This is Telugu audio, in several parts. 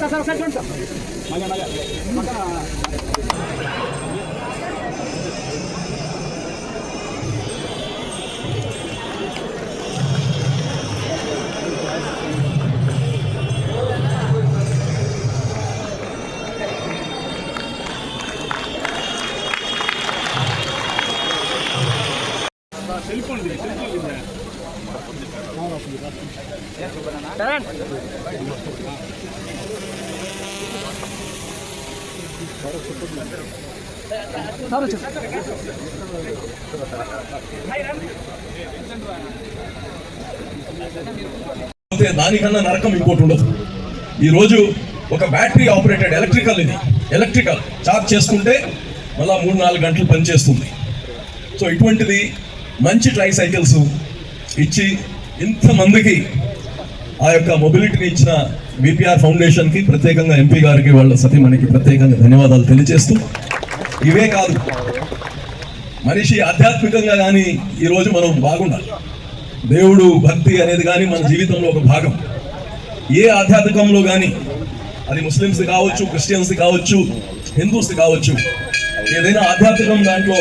సార్ సార్ సార్ సార్ దానికన్నా నరకం ఇంకోటి ఉండదు. ఈరోజు ఒక బ్యాటరీ ఆపరేటెడ్ ఎలక్ట్రికల్ ఇది. ఎలక్ట్రికల్. చార్జ్ చేసుకుంటే మళ్ళీ మూడు నాలుగు గంటలు పనిచేస్తుంది సో ఇటువంటిది మంచి ట్రై సైకిల్స్ ఇచ్చి ఇంతమందికి ఆ యొక్క మొబిలిటీని ఇచ్చిన బీపీఆర్ ఫౌండేషన్కి ప్రత్యేకంగా ఎంపీ గారికి వాళ్ళ సతీమణికి ప్రత్యేకంగా ధన్యవాదాలు తెలియజేస్తూ ఇవే కాదు మనిషి ఆధ్యాత్మికంగా కానీ ఈరోజు మనం బాగుండాలి. దేవుడు భక్తి అనేది కానీ మన జీవితంలో ఒక భాగం. ఏ ఆధ్యాత్మికంలో కానీ అది ముస్లిమ్స్ కావచ్చు క్రిస్టియన్స్ కావచ్చు హిందూస్ కావచ్చు ఏదైనా ఆధ్యాత్మికం దాంట్లో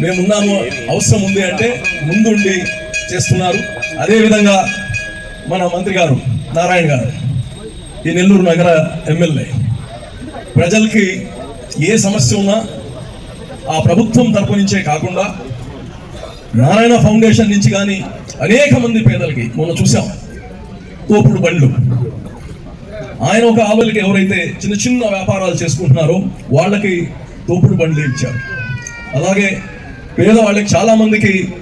మేమున్నాము అవసరం ఉంది అంటే ముందుండి చేస్తున్నారు. అదేవిధంగా మన మంత్రి గారు నారాయణ గారు ఈ నెల్లూరు నగర ఎమ్మెల్యే. ప్రజలకి ఏ సమస్య ఉన్నా ఆ ప్రభుత్వం తరపు నుంచే కాకుండా నారాయణ ఫౌండేషన్ నుంచి కానీ అనేక మంది పేదలకి మొన్న చూసాం తోపుడు బండ్లు. ఆయన ఒక ఆవులకి ఎవరైతే చిన్న చిన్న వ్యాపారాలు చేసుకుంటున్నారో వాళ్ళకి తోపుడు బండ్లు ఇచ్చారు. అలాగే పేదవాళ్ళకి చాలామందికి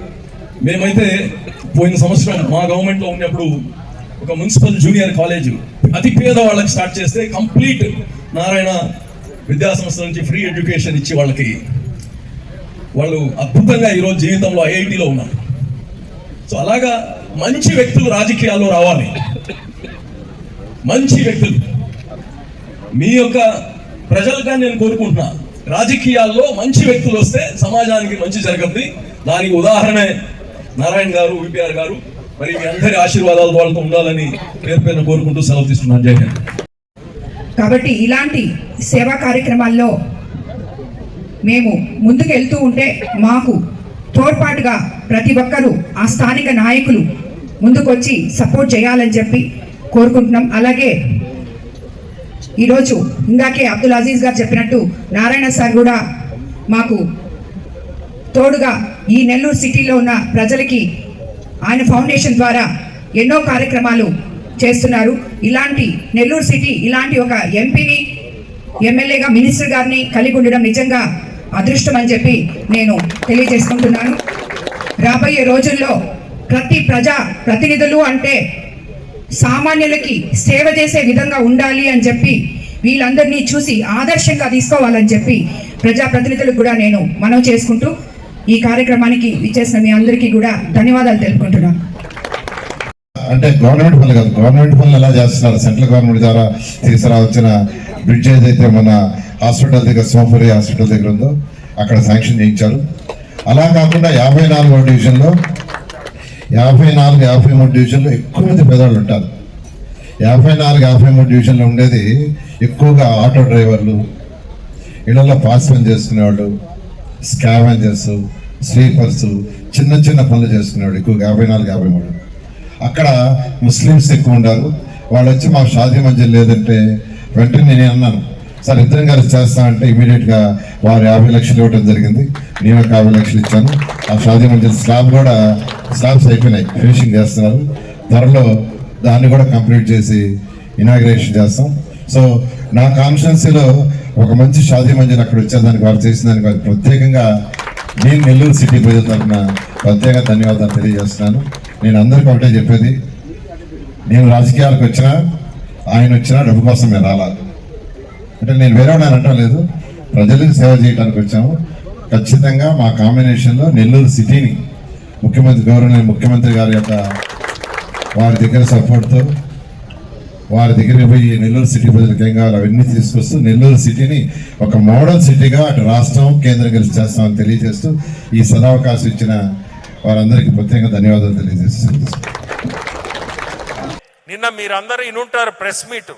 మేమైతే పోయిన సంవత్సరం మా గవర్నమెంట్లో ఉన్నప్పుడు ఒక మున్సిపల్ జూనియర్ కాలేజ్ అతి పేద వాళ్ళకి స్టార్ట్ చేస్తే కంప్లీట్ నారాయణ విద్యా సంస్థ నుంచి ఫ్రీ ఎడ్యుకేషన్ ఇచ్చి వాళ్ళకి వాళ్ళు అద్భుతంగా ఈరోజు జీవితంలో ఐఐటిలో ఉన్నారు. సో అలాగా మంచి వ్యక్తులు రాజకీయాల్లో రావాలి. మంచి వ్యక్తులు. మీ యొక్క ప్రజలుగా నేను కోరుకుంటున్నా. రాజకీయాల్లో మంచి వ్యక్తులు వస్తే సమాజానికి మంచి జరగద్ది. దానికి ఉదాహరణే నారాయణ గారు విపిఆర్ గారు మరి మీ అందరి ఆశీర్వాదాలు వాళ్ళతో ఉండాలని పేరు పేరున కోరుకుంటూ సెలవు తీసుకున్నాను. జై హింద్. కాబట్టి ఇలాంటి సేవా కార్యక్రమాల్లో మేము ముందుకు వెళ్తూ ఉంటే మాకు తోడ్పాటుగా ప్రతి ఒక్కరూ ఆ స్థానిక నాయకులు ముందుకొచ్చి సపోర్ట్ చేయాలని చెప్పి కోరుకుంటున్నాం. అలాగే ఈరోజు ఇందాకే అబ్దుల్ అజీజ్ గారు చెప్పినట్టు నారాయణ సార్ కూడా మాకు తోడుగా ఈ నెల్లూరు సిటీలో ఉన్న ప్రజలకి ఆయన ఫౌండేషన్ ద్వారా ఎన్నో కార్యక్రమాలు చేస్తున్నారు. ఇలాంటి నెల్లూరు సిటీ ఇలాంటి ఒక ఎంపీని ఎమ్మెల్యేగా మినిస్టర్ గారిని కలిగి ఉండడం నిజంగా అదృష్టం అని చెప్పి నేను తెలియజేసుకుంటున్నాను. రాబోయే రోజుల్లో ప్రతి ప్రజా ప్రతినిధులు అంటే సామాన్యులకి సేవ చేసే విధంగా ఉండాలి అని చెప్పి వీళ్ళందరినీ చూసి ఆదర్శంగా తీసుకోవాలని చెప్పి ప్రజాప్రతినిధులకు కూడా నేను మనవి చేసుకుంటూ ఈ కార్యక్రమానికి ఇచ్చేసిన మీ అందరికీ కూడా ధన్యవాదాలు తెలుపుకుంటున్నాను అంటే గవర్నమెంట్ పనులు కాదు గవర్నమెంట్ పనులు ఎలా చేస్తున్నారు? సెంట్రల్ గవర్నమెంట్ ద్వారా తీసుకురావచ్చిన బ్రిడ్జ్ ఏదైతే మన హాస్పిటల్ దగ్గర సోమపురి హాస్పిటల్ దగ్గర ఉందో అక్కడ శాంక్షన్ చేయించారు. అలా కాకుండా యాభై నాలుగో డివిజన్లో యాభై నాలుగు యాభై మూడు డివిజన్లో ఎక్కువ మంది పేదవాళ్ళు ఉంటారు. యాభై నాలుగు యాభై మూడు డివిజన్లో ఉండేది ఎక్కువగా ఆటో డ్రైవర్లు ఇళ్ళలో పాస్ పని చేసుకునేవాళ్ళు స్కావెంజర్స్ స్వీపర్స్ చిన్న చిన్న పనులు చేసుకునేవాడు ఎక్కువగా యాభై నాలుగు యాభై మూడు. అక్కడ ముస్లిమ్స్ ఎక్కువ ఉండారు. వాళ్ళు వచ్చి మాకు షాదీ మంజలు లేదంటే వెంటనే నేను అన్నాను సార్ ఇద్దరం కలిసి చేస్తా అంటే ఇమీడియట్గా వారు యాభై లక్షలు ఇవ్వడం జరిగింది. నేను ఒక యాభై లక్షలు ఇచ్చాను. ఆ షాదీ మంజిల్ స్లాబ్ కూడా స్లాబ్స్ అయిపోయినాయి. ఫినిషింగ్ చేస్తున్నారు. త్వరలో దాన్ని కూడా కంప్లీట్ చేసి ఇనాగ్రేషన్ చేస్తాం. సో నా కాన్స్టిట్యున్సీలో ఒక మంచి షాదీ మంజిల్ అక్కడ వచ్చేదానికి వారు చేసిన దానికి వారికి ప్రత్యేకంగా నేను నెల్లూరు సిటీ ప్రజల తరఫున ప్రత్యేక ధన్యవాదాలు తెలియజేస్తున్నాను. నేను అందరికీ ఒకటే చెప్పేది నేను రాజకీయాలకు వచ్చిన ఆయన వచ్చినా డబ్బు కోసం మేము రాలా. అంటే నేను వేరే వాళ్ళని అనటం లేదు ప్రజలకు సేవ చేయడానికి వచ్చాము. ఖచ్చితంగా మా కాంబినేషన్లో నెల్లూరు సిటీని ముఖ్యమంత్రి గౌరవనీయ ముఖ్యమంత్రి గారి యొక్క వారి దగ్గర సపోర్ట్తో వారి దగ్గర పోయి నెల్లూరు సిటీ ప్రజలకు ఏం కావాలి అవన్నీ తీసుకొస్తూ నెల్లూరు సిటీని ఒక మోడల్ సిటీగా అటు రాష్ట్రం కేంద్రం కలిసి చేస్తామని తెలియజేస్తూ ఈ సదావకాశం ఇచ్చిన వారందరికీ ప్రత్యేకంగా ధన్యవాదాలు తెలియజేస్తుంది నిన్న మీరందరూ ఇనుంటారు ప్రెస్ మీట్.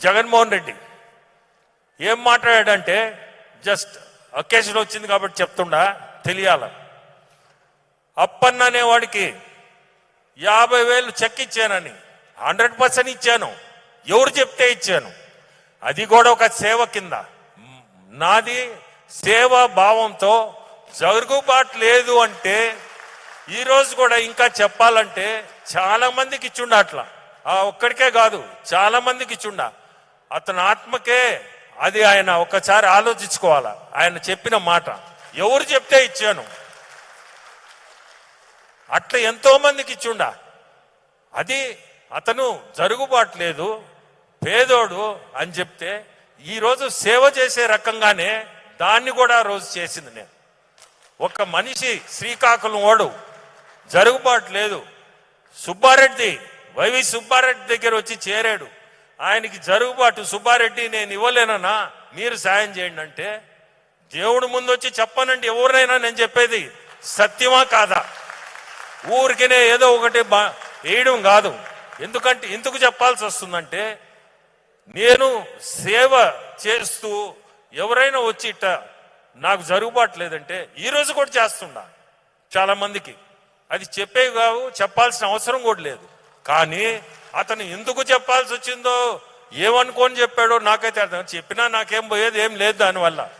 జగన్మోహన్ రెడ్డి ఏం మాట్లాడాడంటే జస్ట్ అకేషన్ వచ్చింది కాబట్టి చెప్తుండా తెలియాల? అప్పన్న అనేవాడికి యాభై వేలు చెక్ ఇచ్చానని హండ్రెడ్ పర్సెంట్ ఇచ్చాను. ఎవరు చెప్తే ఇచ్చాను. అది కూడా ఒక సేవ కింద. నాది సేవా భావంతో జరుగుబాటు లేదు అంటే ఈరోజు కూడా ఇంకా చెప్పాలంటే చాలా మందికి ఇచ్చుండ అట్లా. ఆ ఒక్కడికే కాదు చాలా మందికి ఇచ్చుండ. అతని ఆత్మకే అది ఆయన ఒకసారి ఆలోచించుకోవాలా. ఆయన చెప్పిన మాట. ఎవరు చెప్తే ఇచ్చాను. అట్లా ఎంతో మందికి ఇచ్చుండ. అది అతను జరుగుబాటు లేదు పేదోడు అని చెప్తే ఈరోజు సేవ చేసే రకంగానే దాన్ని కూడా రోజు చేసింది నేను. ఒక మనిషి శ్రీకాకుళం ఓడు జరుగుబాటు లేదు. సుబ్బారెడ్డి వైవి సుబ్బారెడ్డి దగ్గర వచ్చి చేరాడు. ఆయనకి జరుగుబాటు సుబ్బారెడ్డి నేను ఇవ్వలేనన్నా మీరు సాయం చేయండి అంటే దేవుడు ముందు వచ్చి చెప్పనండి ఎవరినైనా నేను చెప్పేది సత్యమా కాదా? ఊరికినే ఏదో ఒకటి బా వేయడం కాదు. ఎందుకంటే ఎందుకు చెప్పాల్సి వస్తుందంటే నేను సేవ చేస్తూ ఎవరైనా వచ్చి ఇట్ట నాకు జరుగుబాటు లేదంటే ఈరోజు కూడా చేస్తున్నా చాలా మందికి అది చెప్పే కావు చెప్పాల్సిన అవసరం కూడా లేదు. కానీ అతను ఎందుకు చెప్పాల్సి వచ్చిందో ఏమనుకొని చెప్పాడో నాకైతే అర్థం చెప్పినా నాకేం పోయేది ఏం లేదు దానివల్ల.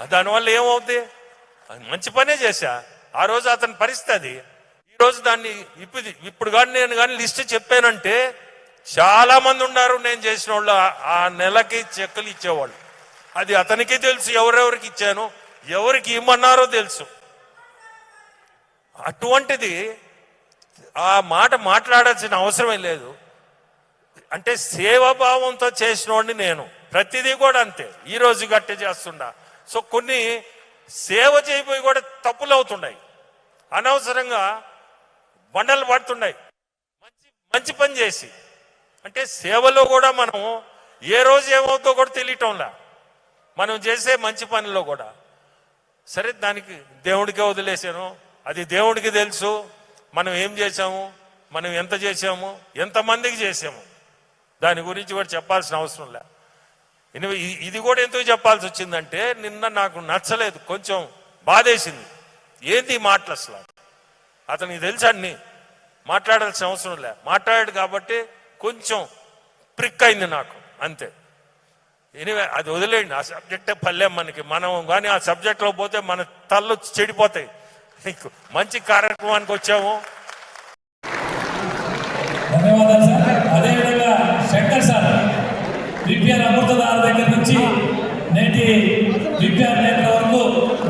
దానివల్ల ఏమవుతుంది అది మంచి పనే చేశా. ఆ రోజు అతని పరిస్థితి అది. ఈ రోజు దాన్ని ఇప్పుడు ఇప్పుడు కానీ నేను కానీ లిస్ట్ చెప్పానంటే చాలా మంది ఉన్నారు నేను చేసిన వాళ్ళు ఆ- నెలకి చెక్కలు ఇచ్చేవాళ్ళు. అది అతనికి తెలుసు ఎవరెవరికి ఇచ్చాను ఎవరికి ఇమ్మన్నారో తెలుసు. అటువంటిది ఆ మాట మాట్లాడాల్సిన అవసరమే లేదు. అంటే సేవాభావంతో చేసినోడిని నేను ప్రతిదీ కూడా అంతే. ఈరోజు గట్టే చేస్తుండా. సో కొన్ని సేవ చేయబోయి కూడా తప్పులు అవుతున్నాయి అనవసరంగా బండలు పడుతున్నాయి మంచి మంచి పని చేసి. అంటే సేవలో కూడా మనం ఏ రోజు ఏమవుతో కూడా తెలియటంలా. మనం చేసే మంచి పనిలో కూడా. సరే దానికి దేవుడికే వదిలేసాను. అది దేవుడికి తెలుసు. మనం ఏం చేసాము మనం ఎంత చేసాము ఎంతమందికి చేసాము దాని గురించి కూడా చెప్పాల్సిన అవసరం లే. ఇది కూడా ఎందుకు చెప్పాల్సి వచ్చిందంటే నిన్న నాకు నచ్చలేదు. కొంచెం బాధేసింది. ఏంది మాటలు అసలు? అతనికి తెలుసు అన్ని? మాట్లాడాల్సిన అవసరం లే. మాట్లాడాడు కాబట్టి కొంచెం ప్రిక్ అయింది నాకు. అంతే. ఎనివే అది వదిలేయండి. ఆ సబ్జెక్టే పల్లెం మనకి. మనం కానీ ఆ సబ్జెక్ట్లో పోతే మన తల్లు చెడిపోతాయి. నీకు మంచి కార్యక్రమానికి వచ్చాము ధన్యవాదాలు సార్. అదేవిధంగా శంకర్ సార్ విపిఆర్ అమృతదారు దగ్గర నుంచి నేటి విపిఆర్ నేతల వరకు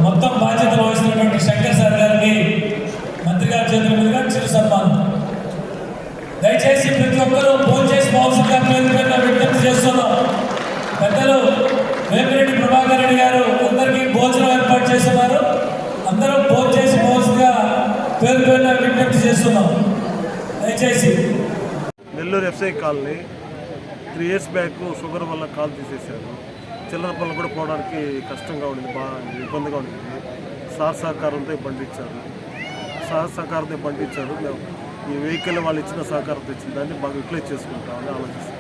మొత్తం బాధ్యతలు వహిస్తున్నటువంటి శంకర్ సార్ గారికి మంత్రి గారి చేతుల మీదుగా చిరు సన్మానం దయచేసి ప్రతి ఒక్కరూ ఫోన్ చేసి మౌసంగా పేరు విజ్ఞప్తి చేస్తున్నాం. పెద్దలు వేమిరెడ్డి ప్రభాకర్ రెడ్డి గారు అందరికీ భోజనం ఏర్పాటు చేస్తున్నారు. అందరూ ఫోన్ చేసి మౌసంగా పేరు పేరున విజ్ఞప్తి చేస్తున్నాం. దయచేసి. Nellore FI colony three years back sugar వల్ల కాల్ తీసేశారు. చిల్లర పనులు కూడా పోవడానికి కష్టంగా ఉండింది బాగా ఇబ్బందిగా ఉండింది. సార్ సహకారంతో ఈ బండి ఇచ్చారు. సార్ సహకారంతో బండి ఇచ్చారు. మేము ఈ వెహికల్ వాళ్ళు ఇచ్చిన సహకారంతో ఇచ్చిన దాన్ని బాగా యూటిలైజ్ చేసుకుంటామని ఆలోచిస్తున్నాం.